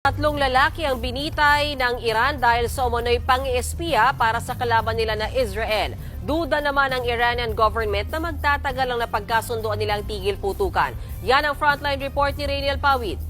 Tatlong lalaki ang binitay ng Iran dahil sa umano'y pang-espiya para sa kalaban nila na Israel. Duda naman ang Iranian government na magtatagal ang napagkasunduan nilang tigil putukan. Yan ang frontline report ni Rainiel Pawid.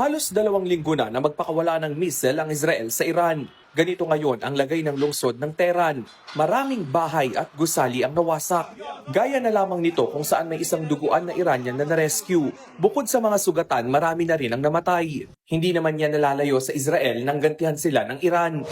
Halos dalawang linggo na na magpakawala ng missile ang Israel sa Iran. Ganito ngayon ang lagay ng lungsod ng Tehran. Maraming bahay at gusali ang nawasak. Gaya na lamang nito kung saan may isang duguan na Iranian na na-rescue. Bukod sa mga sugatan, marami na rin ang namatay. Hindi naman yan nalalayo sa Israel nang gantihan sila ng Iran.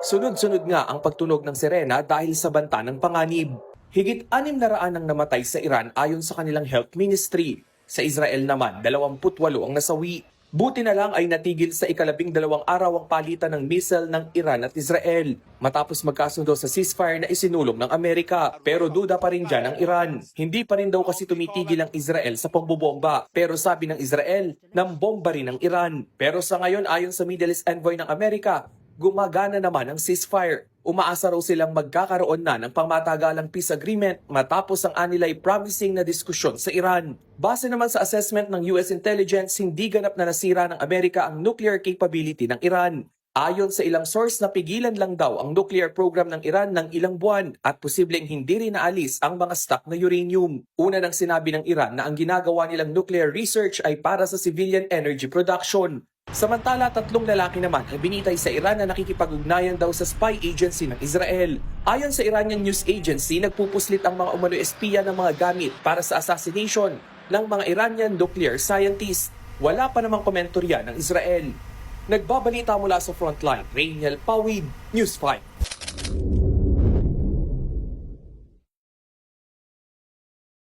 Sunod-sunod nga ang pagtunog ng sirena dahil sa banta ng panganib. Higit anim na raan ang namatay sa Iran ayon sa kanilang health ministry. Sa Israel naman, 28 ang nasawi. Buti na lang ay natigil sa ikalabing dalawang araw ang palitan ng missile ng Iran at Israel matapos magkasundo sa ceasefire na isinulong ng Amerika. Pero duda pa rin dyan ang Iran. Hindi pa rin daw kasi tumitigil ang Israel sa pambobomba. Pero sabi ng Israel, nambomba rin ang Iran. Pero sa ngayon ayon sa Middle East Envoy ng Amerika, gumagana naman ang ceasefire. Umaasa raw silang magkakaroon na ng pangmatagalang peace agreement matapos ang anilay promising na diskusyon sa Iran. Base naman sa assessment ng US intelligence, hindi ganap na nasira ng Amerika ang nuclear capability ng Iran. Ayon sa ilang source, napigilan lang daw ang nuclear program ng Iran ng ilang buwan at posibleng hindi rin naalis ang mga stock na uranium. Una nang sinabi ng Iran na ang ginagawa nilang nuclear research ay para sa civilian energy production. Samantala, tatlong lalaki naman ang binitay sa Iran na nakikipag-ugnayan daw sa spy agency ng Israel. Ayon sa Iranian News Agency, nagpupuslit ang mga umano espiya ng mga gamit para sa assassination ng mga Iranian nuclear scientists. Wala pa namang komentorya ng Israel. Nagbabalita mula sa frontline, Rainiel Pawid, News 5.